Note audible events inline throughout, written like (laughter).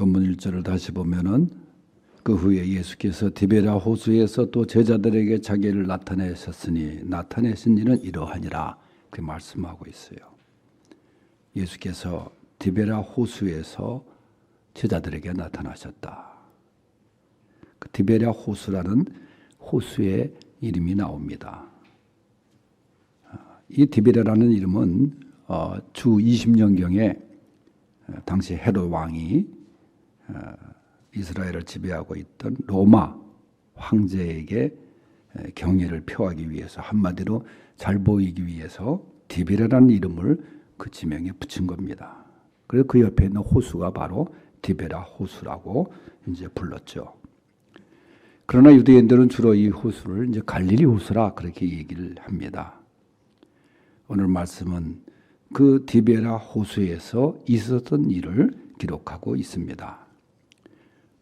본문 1절을 다시 보면은 그 후에 예수께서 디베라 호수에서 또 제자들에게 자기를 나타내셨으니 나타내신 일은 이러하니라 그 말씀하고 있어요. 예수께서 디베라 호수에서 제자들에게 나타나셨다. 그 디베라 호수라는 호수의 이름이 나옵니다. 이 디베라라는 이름은 어, 주 20년경에 당시 헤롯 왕이 어, 이스라엘을 지배하고 있던 로마 황제에게 경애를 표하기 위해서 한마디로 잘 보이기 위해서 디베라라는 이름을 그 지명에 붙인 겁니다. 그래서 그 옆에 있는 호수가 바로 디베라 호수라고 이제 불렀죠. 그러나 유대인들은 주로 이 호수를 이제 갈릴리 호수라 그렇게 얘기를 합니다. 오늘 말씀은 그 디베라 호수에서 있었던 일을 기록하고 있습니다.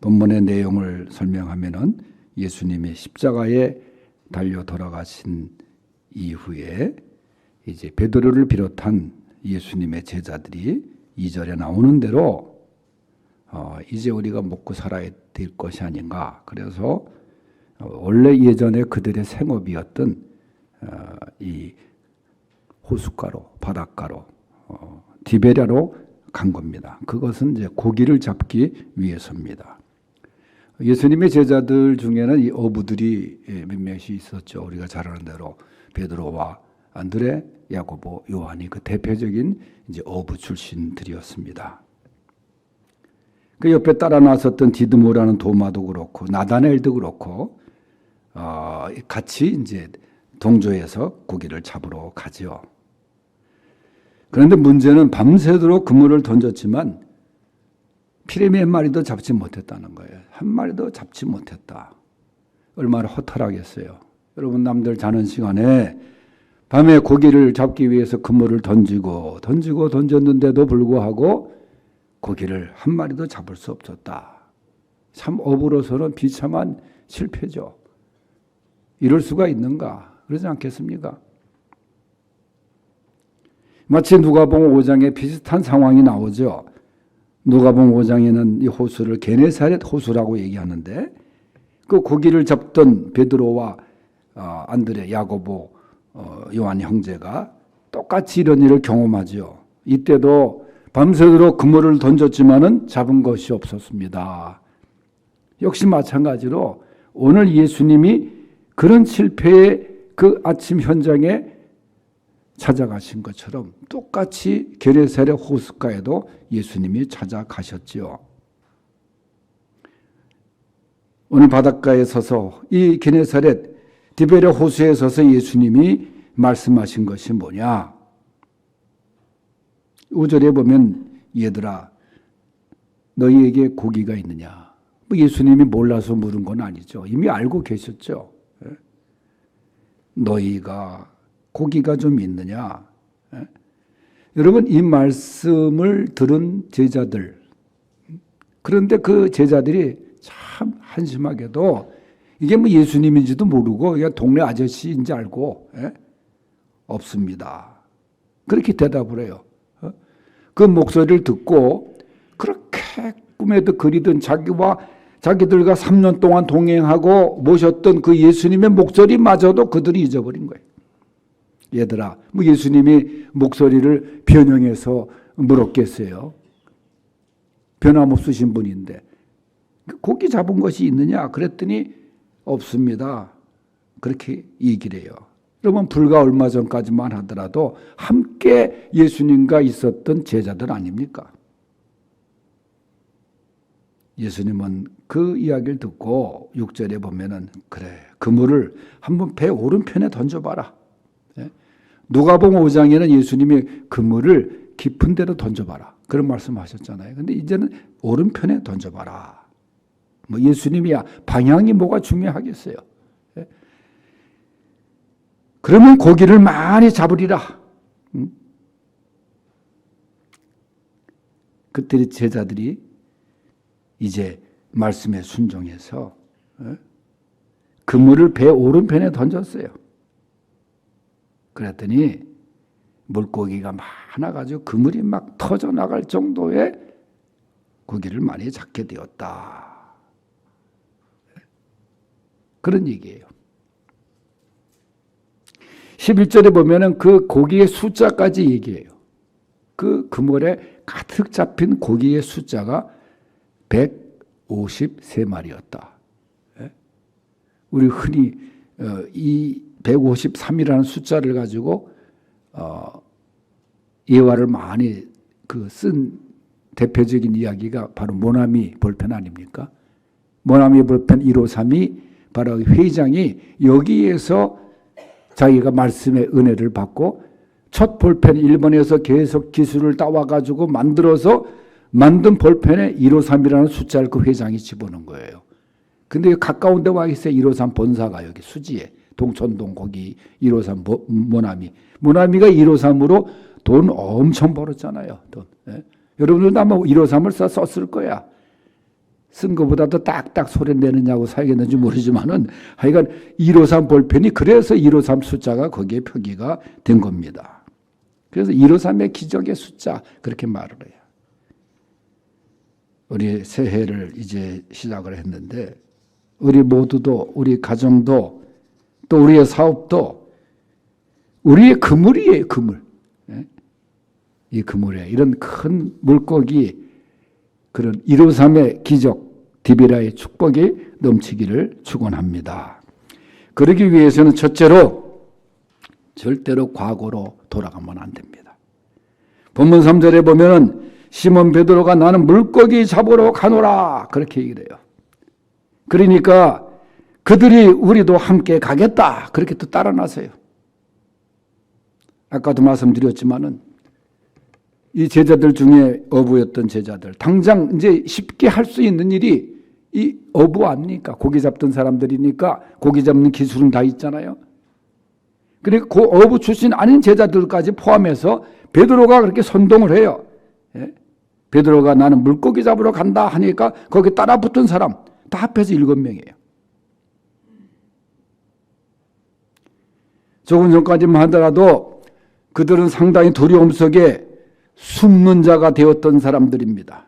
본문의 내용을 설명하면은 예수님이 십자가에 달려 돌아가신 이후에 이제 베드로를 비롯한 예수님의 제자들이 이절에 나오는 대로 어, 이제 우리가 먹고 살아야 될 것이 아닌가. 그래서 어, 원래 예전에 그들의 생업이었던 어, 이 호숫가로 바닷가로 어, 디베랴로 간 겁니다. 그것은 이제 고기를 잡기 위해서입니다. 예수님의 제자들 중에는 이 어부들이 예, 몇 명씩 있었죠. 우리가 잘 아는 대로 베드로와 안드레, 야고보, 요한이 그 대표적인 이제 어부 출신들이었습니다. 그 옆에 따라 나섰던 디드모라는 도마도 그렇고 나다넬도 그렇고 어, 같이 이제 동조해서 고기를 잡으러 가지요. 그런데 문제는 밤새도록 그물을 던졌지만 피레미 한 마리도 잡지 못했다는 거예요. 한 마리도 잡지 못했다. 얼마나 허탈하겠어요. 여러분 남들 자는 시간에 밤에 고기를 잡기 위해서 그물을 던지고 던지고 던졌는데도 불구하고 고기를 한 마리도 잡을 수 없었다. 참 어부로서는 비참한 실패죠. 이럴 수가 있는가? 그러지 않겠습니까? 마치 누가복음 5장에 비슷한 상황이 나오죠. 누가복음 5장에는 이 호수를 게네사렛 호수라고 얘기하는데 그 고기를 잡던 베드로와 어, 안드레, 야고보, 어, 요한 형제가 똑같이 이런 일을 경험하죠. 이때도 밤새도록 그물을 던졌지만은 잡은 것이 없었습니다. 역시 마찬가지로 오늘 예수님이 그런 실패의 그 아침 현장에 찾아가신 것처럼 똑같이 게네사렛 호숫가에도 예수님이 찾아가셨지요. 오늘 바닷가에 서서 이 게네사렛 디베레 호수에 서서 예수님이 말씀하신 것이 뭐냐? 5절에 보면 얘들아 너희에게 고기가 있느냐? 뭐 예수님이 몰라서 물은 건 아니죠. 이미 알고 계셨죠. 예? 너희가 고기가 좀 있느냐? 예? 여러분 이 말씀을 들은 제자들 그런데 그 제자들이 참 한심하게도 이게 뭐 예수님인지도 모르고 그냥 동네 아저씨인지 알고 예? 없습니다. 그렇게 대답을 해요. 어? 그 목소리를 듣고 그렇게 꿈에도 그리던 자기와 자기들과 3년 동안 동행하고 모셨던 그 예수님의 목소리마저도 그들이 잊어버린 거예요. 얘들아, 뭐 예수님이 목소리를 변형해서 물었겠어요. 변함없으신 분인데 고기 잡은 것이 있느냐? 그랬더니 없습니다. 그렇게 얘기를 해요. 여러분 불과 얼마 전까지만 하더라도 함께 예수님과 있었던 제자들 아닙니까? 예수님은 그 이야기를 듣고 6절에 보면은 그래 그물을 한번 배 오른편에 던져봐라. 예? 누가복음 5장에는 예수님이 그물을 깊은 데로 던져봐라. 그런 말씀하셨잖아요. 근데 이제는 오른편에 던져봐라. 뭐 예수님이야 방향이 뭐가 중요하겠어요. 예? 그러면 고기를 많이 잡으리라. 음? 그들이 제자들이 이제 말씀에 순종해서 예? 그물을 배 오른편에 던졌어요. 그랬더니 물고기가 많아가지고 그물이 막 터져 나갈 정도의 고기를 많이 잡게 되었다. 그런 얘기예요. 11절에 보면은 그 고기의 숫자까지 얘기해요. 그 그물에 가득 잡힌 고기의 숫자가 153마리였다. 예? 우리 흔히 어, 이 153이라는 숫자를 가지고 어, 예화를 많이 그 쓴 대표적인 이야기가 바로 모나미 볼펜 아닙니까? 모나미 볼펜 153이 바로 회장이 여기에서 자기가 말씀의 은혜를 받고 첫 볼펜 일본에서 계속 기술을 따와가지고 만들어서 만든 볼펜에 153이라는 숫자를 그 회장이 집어넣은 거예요. 근데 가까운 데 와 있어요. 153 본사가 여기 수지에 동천동 거기 153 모, 모나미. 모나미가 153으로 돈 엄청 벌었잖아요. 돈. 예? 여러분들도 아마 153을 써, 썼을 거야. 쓴 것보다도 딱딱 소리 내느냐고 사야겠는지 모르지만은 하여간 153 볼펜이 그래서 153 숫자가 거기에 표기가 된 겁니다. 그래서 153의 기적의 숫자 그렇게 말을 해요. 우리 새해를 이제 시작을 했는데 우리 모두도 우리 가정도 또 우리의 사업도 우리의 그물이에요 그물. 예? 이 그물에 이런 큰 물고기 그런 153의 기적 디비라의 축복이 넘치기를 축원합니다. 그러기 위해서는 첫째로 절대로 과거로 돌아가면 안 됩니다. 본문 3절에 보면은 시몬 베드로가 나는 물고기 잡으러 가노라 그렇게 얘기를 해요. 그러니까 그들이 우리도 함께 가겠다 그렇게 또 따라 나서요. 아까도 말씀드렸지만은 이 제자들 중에 어부였던 제자들 당장 이제 쉽게 할 수 있는 일이 이 어부 아닙니까? 고기 잡던 사람들이니까 고기 잡는 기술은 다 있잖아요. 그러니까 그 어부 출신 아닌 제자들까지 포함해서 베드로가 그렇게 선동을 해요. 예? 베드로가 나는 물고기 잡으러 간다 하니까 거기 따라 붙은 사람 다 합해서 일곱 명이에요. 조금 전까지만 하더라도 그들은 상당히 두려움 속에 숨는 자가 되었던 사람들입니다.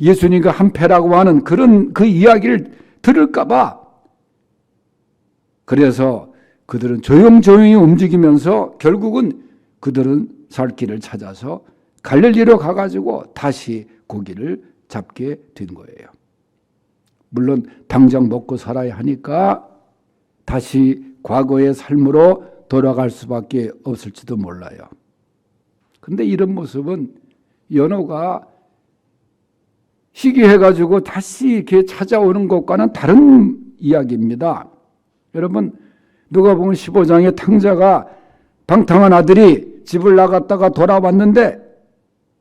예수님과 한패라고 하는 그런 그 이야기를 들을까봐 그래서 그들은 조용조용히 움직이면서 결국은 그들은 살 길을 찾아서 갈릴리로 가가지고 다시 고기를 잡게 된 거예요. 물론 당장 먹고 살아야 하니까 다시 과거의 삶으로 돌아갈 수밖에 없을지도 몰라요. 근데 이런 모습은 연호가 희귀해가지고 다시 이렇게 찾아오는 것과는 다른 이야기입니다. 여러분, 누가 보면 15장의 탕자가 방탕한 아들이 집을 나갔다가 돌아왔는데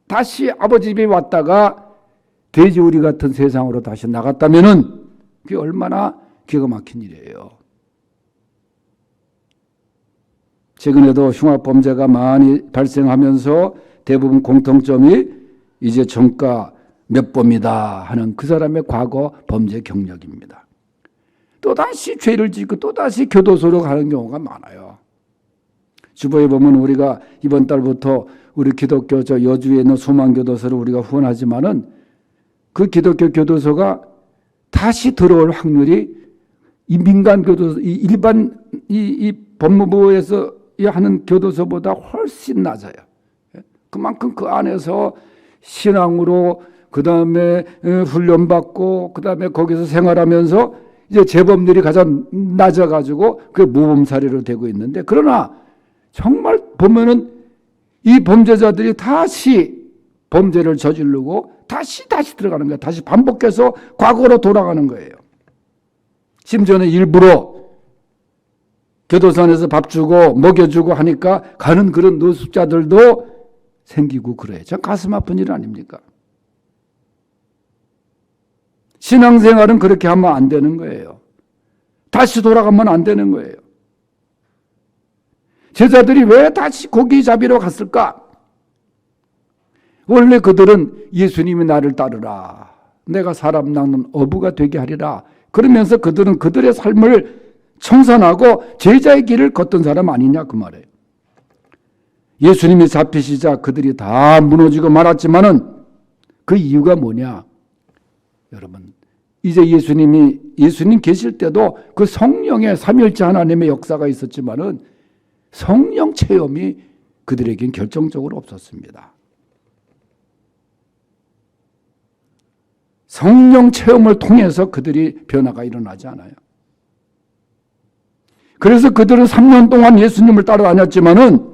다시 아버지 집에 왔다가 돼지우리 같은 세상으로 다시 나갔다면은 그게 얼마나 기가 막힌 일이에요. 최근에도 흉악 범죄가 많이 발생하면서 대부분 공통점이 이제 정가 몇 범이다 하는 그 사람의 과거 범죄 경력입니다. 또다시 죄를 짓고 또다시 교도소로 가는 경우가 많아요. 주보에 보면 우리가 이번 달부터 우리 기독교 저 여주에 있는 소망교도소를 우리가 후원하지만은 그 기독교 교도소가 다시 들어올 확률이 이 민간 교도소, 이 일반 이, 이 법무부에서 하는 교도소보다 훨씬 낮아요. 그만큼 그 안에서 신앙으로 그 다음에 훈련받고 그 다음에 거기서 생활하면서 이제 재범률이 가장 낮아가지고 그 모범사례로 되고 있는데 그러나 정말 보면은 이 범죄자들이 다시 범죄를 저지르고 다시 다시 들어가는 거예요. 다시 반복해서 과거로 돌아가는 거예요. 심지어는 일부러 교도소 에서 밥 주고 먹여주고 하니까 가는 그런 노숙자들도 생기고 그래요. 참 가슴 아픈 일 아닙니까? 신앙생활은 그렇게 하면 안 되는 거예요. 다시 돌아가면 안 되는 거예요. 제자들이 왜 다시 고기 잡이러 갔을까? 원래 그들은 예수님이 나를 따르라. 내가 사람 낳는 어부가 되게 하리라. 그러면서 그들은 그들의 삶을 청산하고 제자의 길을 걷던 사람 아니냐 그 말이에요. 예수님이 잡히시자 그들이 다 무너지고 말았지만은 그 이유가 뭐냐? 여러분, 이제 예수님이 예수님 계실 때도 그 성령의 삼일째 하나님의 역사가 있었지만은 성령 체험이 그들에겐 결정적으로 없었습니다. 성령 체험을 통해서 그들이 변화가 일어나지 않아요. 그래서 그들은 3년 동안 예수님을 따라다녔지만은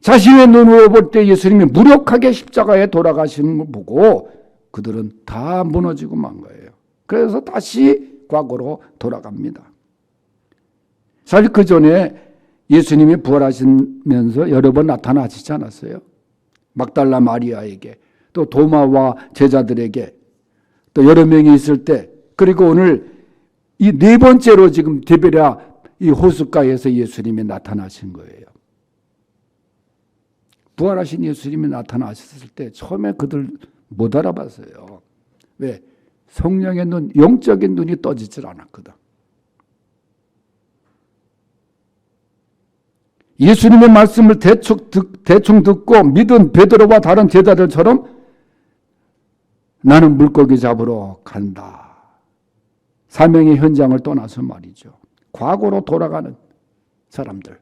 자신의 눈으로 볼 때 예수님이 무력하게 십자가에 돌아가시는 걸 보고 그들은 다 무너지고 만 거예요. 그래서 다시 과거로 돌아갑니다. 사실 그 전에 예수님이 부활하시면서 여러 번 나타나시지 않았어요. 막달라 마리아에게 또 도마와 제자들에게 또 여러 명이 있을 때 그리고 오늘 이 네 번째로 지금 디베랴 이 호숫가에서 예수님이 나타나신 거예요. 부활하신 예수님이 나타나셨을 때 처음에 그들 못 알아봤어요. 왜? 성령의 눈, 영적인 눈이 떠지질 않았거든. 예수님의 말씀을 대충, 듣, 대충 듣고 믿은 베드로와 다른 제자들처럼 나는 물고기 잡으러 간다. 사명의 현장을 떠나서 말이죠. 과거로 돌아가는 사람들.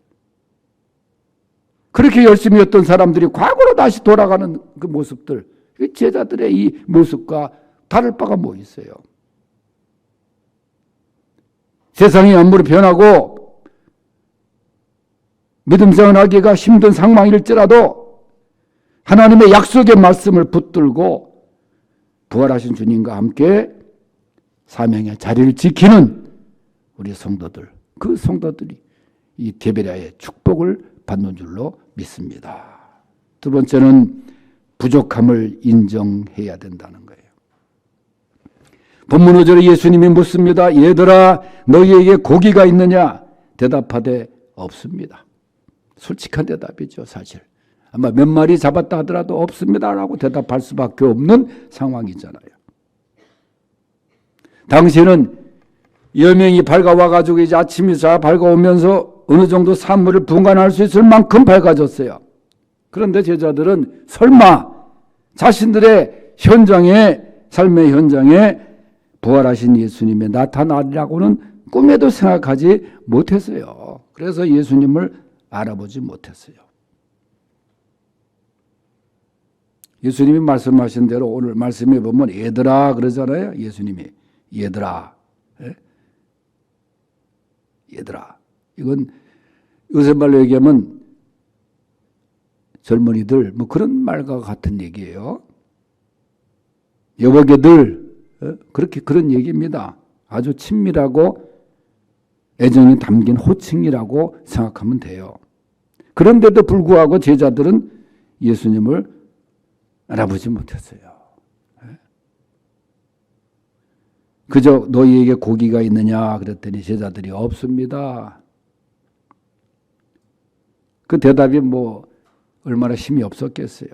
그렇게 열심히 했던 사람들이 과거로 다시 돌아가는 그 모습들. 그 제자들의 이 모습과 다를 바가 뭐 있어요? 세상이 아무리 변하고 믿음 생활하기가 힘든 상황일지라도 하나님의 약속의 말씀을 붙들고 부활하신 주님과 함께 사명의 자리를 지키는 우리 성도들, 그 성도들이 이 데베랴의 축복을 받는 줄로 믿습니다. 두 번째는 부족함을 인정해야 된다는 거예요. 본문 5절에 예수님이 묻습니다. 얘들아 너희에게 고기가 있느냐? 대답하되 없습니다. 솔직한 대답이죠 사실. 아마 몇 마리 잡았다 하더라도 없습니다라고 대답할 수밖에 없는 상황이잖아요. 당시에는 여명이 밝아와 가지고 이제 아침이 자 밝아오면서 어느 정도 산물을 분간할 수 있을 만큼 밝아졌어요. 그런데 제자들은 설마 자신들의 현장에 삶의 현장에 부활하신 예수님이 나타나리라고는 꿈에도 생각하지 못했어요. 그래서 예수님을 알아보지 못했어요. 예수님이 말씀하신 대로 오늘 말씀해 보면 얘들아 그러잖아요. 예수님이 얘들아 예? 얘들아 이건 요새 말로 얘기하면 젊은이들 뭐 그런 말과 같은 얘기예요. 여보게들 예? 그렇게 그런 얘기입니다. 아주 친밀하고 애정이 담긴 호칭이라고 생각하면 돼요. 그런데도 불구하고 제자들은 예수님을 알아보지 못했어요. 예? 그저 너희에게 고기가 있느냐 그랬더니 제자들이 없습니다. 그 대답이 뭐 얼마나 힘이 없었겠어요.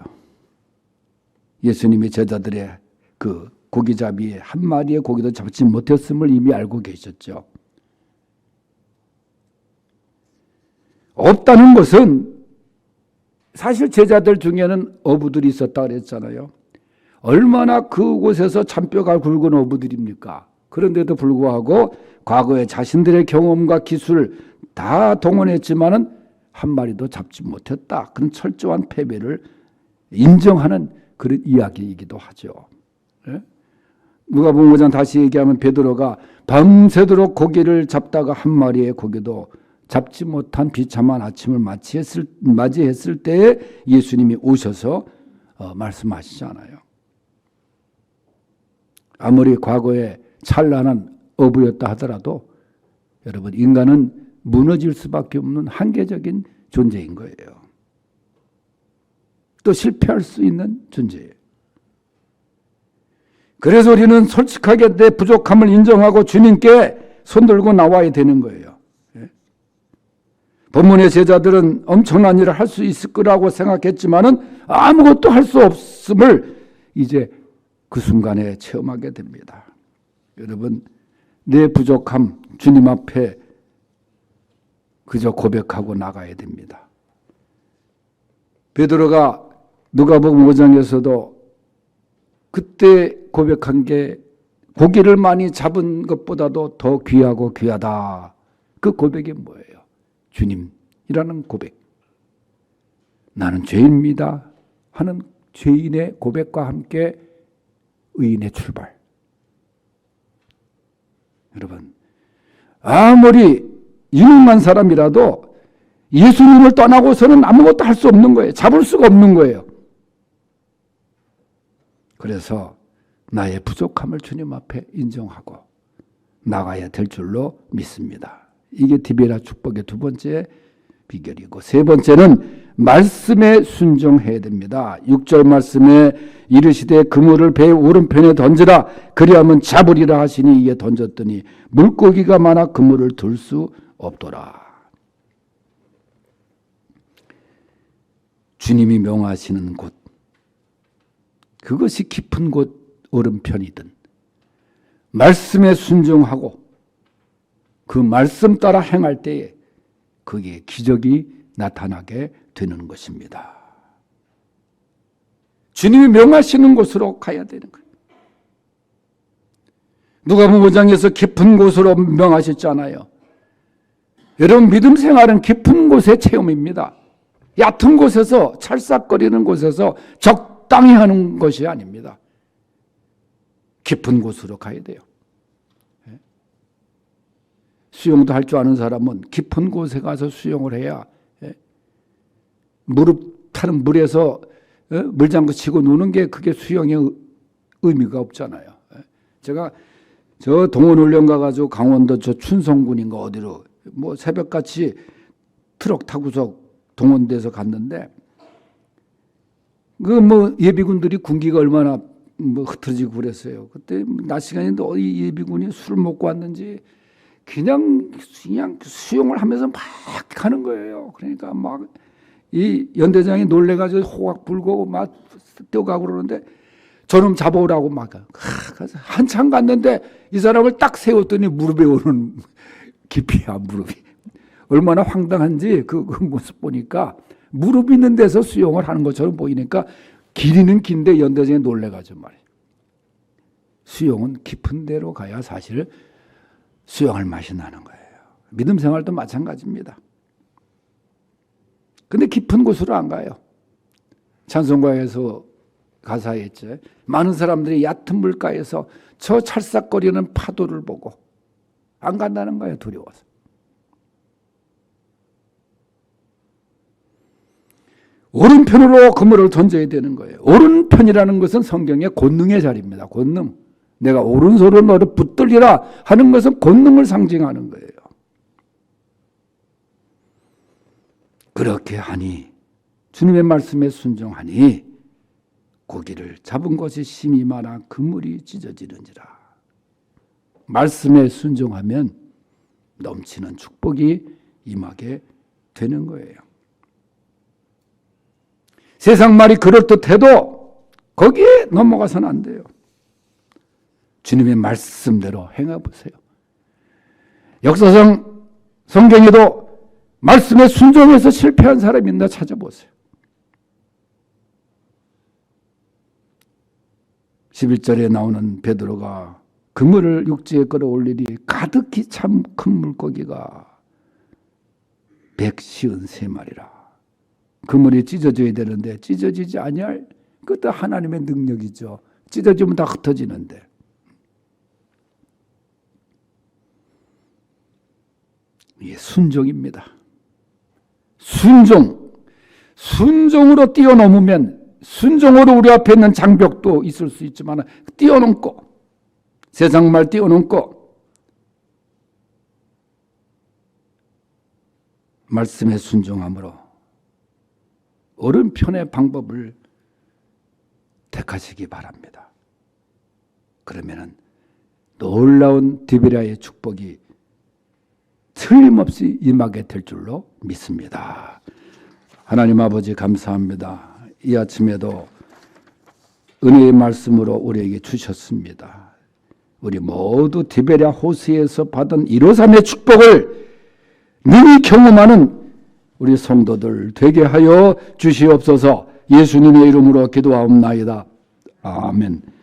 예수님이 제자들의 그 고기잡이에 한 마리의 고기도 잡지 못했음을 이미 알고 계셨죠. 없다는 것은 사실 제자들 중에는 어부들이 있었다 그랬잖아요. 얼마나 그곳에서 잔뼈가 굵은 어부들입니까? 그런데도 불구하고 과거에 자신들의 경험과 기술 다 동원했지만은 한 마리도 잡지 못했다. 그런 철저한 패배를 인정하는 그런 이야기이기도 하죠. 예? 누가 보면 5장 다시 얘기하면 베드로가 밤새도록 고기를 잡다가 한 마리의 고기도 잡지 못한 비참한 아침을 맞이했을, 맞이했을 때에 예수님이 오셔서 어, 말씀하시잖아요. 아무리 과거에 찬란한 어부였다 하더라도 여러분 인간은 무너질 수밖에 없는 한계적인 존재인 거예요. 또 실패할 수 있는 존재예요. 그래서 우리는 솔직하게 내 부족함을 인정하고 주님께 손들고 나와야 되는 거예요. 예? 본문의 제자들은 엄청난 일을 할 수 있을 거라고 생각했지만은 아무것도 할 수 없음을 이제 그 순간에 체험하게 됩니다. 여러분, 내 부족함 주님 앞에 그저 고백하고 나가야 됩니다. 베드로가 누가복음 5장에서도 그때 고백한 게 고기를 많이 잡은 것보다도 더 귀하고 귀하다. 그 고백이 뭐예요? 주님이라는 고백. 나는 죄인입니다. 하는 죄인의 고백과 함께 의인의 출발. 여러분, 아무리 유능한 사람이라도 예수님을 떠나고서는 아무것도 할 수 없는 거예요. 잡을 수가 없는 거예요. 그래서 나의 부족함을 주님 앞에 인정하고 나가야 될 줄로 믿습니다. 이게 디베라 축복의 두 번째 비결이고 세 번째는 말씀에 순종해야 됩니다. 6절 말씀에 이르시되 그물을 배 오른편에 던지라 그리하면 잡으리라 하시니 이에 던졌더니 물고기가 많아 그물을 들 수 없더라. 주님이 명하시는 곳 그것이 깊은 곳 오른편이든 말씀에 순종하고 그 말씀 따라 행할 때에 그게 기적이 나타나게 되는 것입니다. 주님이 명하시는 곳으로 가야 되는 거예요. 누가 무장에서 깊은 곳으로 명하셨잖아요. 여러분 믿음 생활은 깊은 곳의 체험입니다. 얕은 곳에서 찰싹거리는 곳에서 적당히 하는 것이 아닙니다. 깊은 곳으로 가야 돼요. 예? 수영도 할 줄 아는 사람은 깊은 곳에 가서 수영을 해야 예? 무릎 타는 물에서 예? 물장구 치고 노는 게 그게 수영의 의미가 없잖아요. 제가 저 동원훈련 가가지고 강원도 저 춘성군인가 어디로 뭐 새벽같이 트럭 타고서 동원돼서 갔는데 그 뭐 예비군들이 군기가 얼마나 뭐 흩어지고 그랬어요. 그때 낮 시간인데 어디 예비군이 술을 먹고 왔는지 그냥 그냥 수용을 하면서 막 가는 거예요. 그러니까 막 이 연대장이 놀래가지고 호각 불고 막 뛰어가고 그러는데 저놈 잡아오라고 막 가서 한참 갔는데 이 사람을 딱 세웠더니 무릎에 오는 (laughs) 깊이야 무릎이 얼마나 황당한지 그, 그 모습 보니까 무릎 있는 데서 수용을 하는 것처럼 보이니까 길이는 긴데 연대장이 놀래가지고 말이에요. 수용은 깊은 데로 가야 사실 수용할 맛이 나는 거예요. 믿음 생활도 마찬가지입니다. 근데 깊은 곳으로 안 가요. 찬송가에서 가사에 있죠. 많은 사람들이 얕은 물가에서 저 찰싹거리는 파도를 보고 안 간다는 거예요. 두려워서. 오른편으로 그물을 던져야 되는 거예요. 오른편이라는 것은 성경의 권능의 자리입니다. 권능. 내가 오른손으로 너를 붙들리라 하는 것은 권능을 상징하는 거예요. 그렇게 하니 주님의 말씀에 순종하니 고기를 잡은 것이 심이 많아 그물이 찢어지는지라. 말씀에 순종하면 넘치는 축복이 임하게 되는 거예요. 세상 말이 그럴듯해도 거기에 넘어가서는 안 돼요. 주님의 말씀대로 행해 보세요. 역사상 성경에도 말씀에 순종해서 실패한 사람이 있나 찾아보세요. 11절에 나오는 베드로가 그물을 육지에 끌어올리니 가득히 참 큰 물고기가 백시은 세 마리라. 그물이 찢어져야 되는데 찢어지지 아니할 그것도 하나님의 능력이죠. 찢어지면 다 흩어지는데. 이게 순종입니다. 순종. 순종으로 뛰어넘으면 순종으로 우리 앞에 있는 장벽도 있을 수 있지만 뛰어넘고 세상 말 뛰어넘고 말씀에 순종함으로 오른편의 방법을 택하시기 바랍니다. 그러면은 놀라운 디비라의 축복이 틀림없이 임하게 될 줄로 믿습니다. 하나님 아버지 감사합니다. 이 아침에도 은혜의 말씀으로 우리에게 주셨습니다. 우리 모두 디베랴 호수에서 받은 이로삼의 축복을 능히 경험하는 우리 성도들 되게 하여 주시옵소서 예수님의 이름으로 기도하옵나이다. 아멘.